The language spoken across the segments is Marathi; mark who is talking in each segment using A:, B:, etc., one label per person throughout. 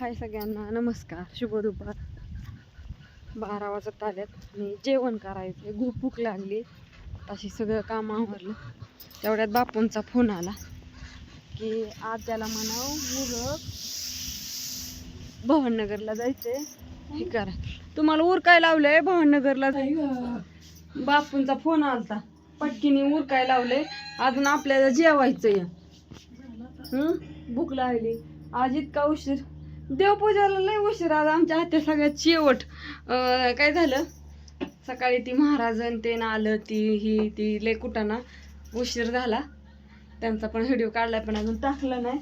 A: हाय सगळ्यांना नमस्कार शुभ दुपार. बारा वाजत आल्यात आणि जेवण करायचं खूप भूक लागली. तशी सगळं काम आवरलं. तेवढ्यात बापूंचा फोन आला की आज त्याला म्हणाव मुलं भवननगरला जायचंय. हे करा. तुम्हाला उरकाय लावलंय भवननगरला जायचं बापूंचा फोन आलता. पटकीने उरकाय लावलंय. अजून आपल्याला जेवायचंय. हं? भूक लागली. आज इतका उशीर. देवपूजाला लय उशीर आज आमच्या हात्या सगळ्यात शेवट काय झालं? सकाळी ती महाराजन ते आलं ती ही ती लय कुटाना उशीर झाला. त्यांचा पण व्हिडिओ काढलाय पण अजून टाकला नाही.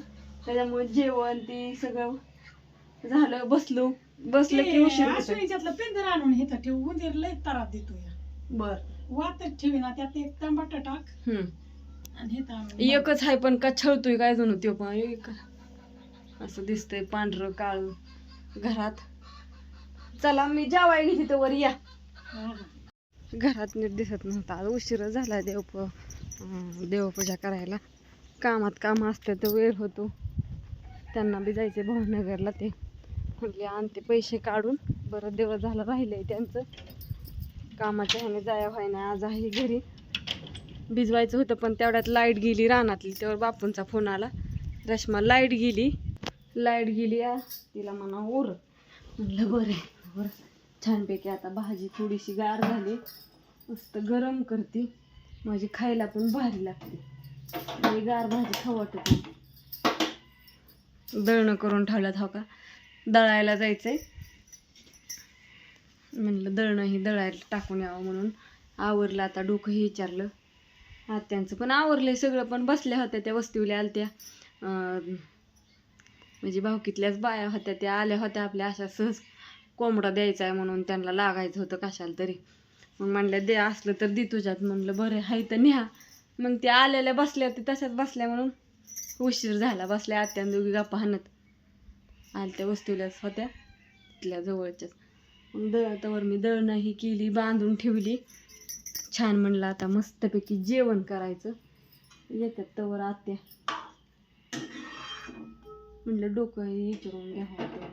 A: त्याच्यामुळे जेवण ती सगळं झालं बसलो. बसलं की उशीर
B: पिंजर आणून हे तर ठेव उंदीर लय त्रास देतो
A: बर.
B: वातच ठेवी ना त्यात एक टमाटर टाक.
A: हम्म.
B: आणि
A: एकच आहे पण का छळतोय काय जणू त्यो पण? एक असं दिसतंय पांढरं काळ. घरात. चला मी जेवाय घेते तर वर या. घरात नीट दिसत नव्हता. आज उशीर झाला देवप देवपूजा करायला. कामात काम असते तर वेळ होतो. त्यांना बी जायचे भावनगरला ते. म्हटले आणते पैसे काढून. बरं दिवस झालं राहिलंय त्यांचं. कामाच्या ह्याने जाया व्हाय नाही आज आहे घरी. भिजवायचं होतं पण तेवढ्यात लाइट गेली रानातली. तेव्हा बापूंचा फोन आला. रश्मा लाइट गेली. लाइट गेली या तिला म्हणा उर म्हणलं बरं आहे बरं छानपैकी आता भाजी थोडीशी गार झाली. मस्त गरम करते. माझी खायला पण भारी लागते. गार भाजी खाऊ वाटत दळणं करून ठेवल्यात हो का? दळायला जायचं आहे म्हणलं दळणं ही दळायला टाकून यावं म्हणून. आवरलं आता डोकंही विचारलं. आत्यांचं पण आवरलं सगळं पण बसल्या होत्या त्या वस्तीवल्या आलत्या. म्हणजे भावकीतल्याच बाया होत्या त्या आल्या होत्या आपल्या अशा सहज कोंबडा द्यायचा आहे म्हणून त्यांना लागायचं होतं कशाला तरी. मग म्हणलं दे असलं तर दे तुझ्यात. म्हणलं बरं हाय तर न्या. मग त्या आलेल्या बसल्या ते तशाच बसल्या म्हणून उशीर झाला. बसल्या आत्यान दोघी गप्पा हाणत आलत्या वस्तूल्याच होत्या तिथल्या जवळच्याच. मग दळ तर मी दळणं ही केली बांधून ठेवली. छान म्हणलं आता मस्तपैकी जेवण करायचं. येतात तवर आत्या. म्हणलं डोकं हे विचारून घ्यावं आता.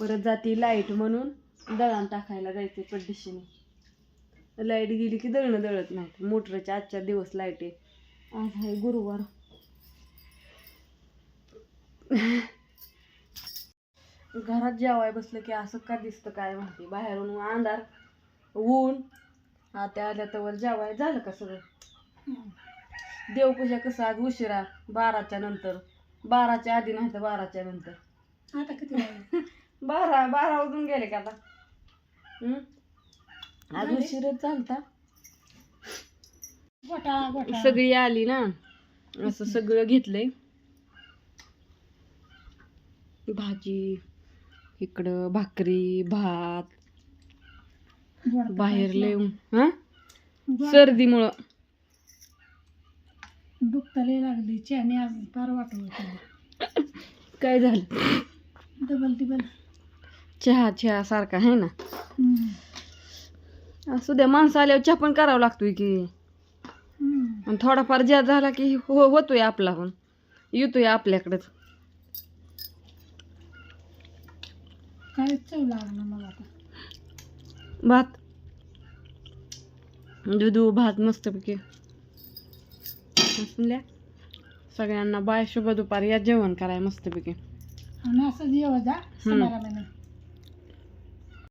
A: परत जाती लाइट म्हणून दळण टाकायला जायचे पड्डिशीने. लाइट गेली की दळणं दळत नाहीत. मोटरच्या आजच्या दिवस लाइट आहे. आज आहे गुरुवार. घरात जेवाय बसलं की असं का दिसतं काय माहिती? बाहेरून अंधार ऊन. आता आल्या तर जेवाय झालं का सगळं. देवपूजा कसं आज उशिरा बाराच्या नंतर. बाराच्या आधी नाही तर बाराच्या नंतर.
B: आता किती वाजले?
A: बारा बारा वाजून गेले का आता? हम्म? आज चालता सगळी आली ना? असं सगळं घेतलंय. भाजी इकडं भाकरी भात.
B: गोड
A: बाहेर. लय हा? सर्दीमुळं.
B: दुखता लय लागली चहाने आज फार वाटत होतं.
A: काय झालं?
B: डबल टिबल.
A: चहा चहा सारखा आहे ना. असू द्या माणसं आल्यावर चहा पण करावं लागतोय की. आणि थोडाफार ज्या झाला की हो होतोय आपला पण. येतोय आपल्याकडंच.
B: चव मला आता?
A: भात. दुधू भात मस्तपैकी. असल्या सगळ्यांना बाय शुभ दुपार या जेवण कराय मस्तपैकी.
B: असं जेव्हा जा.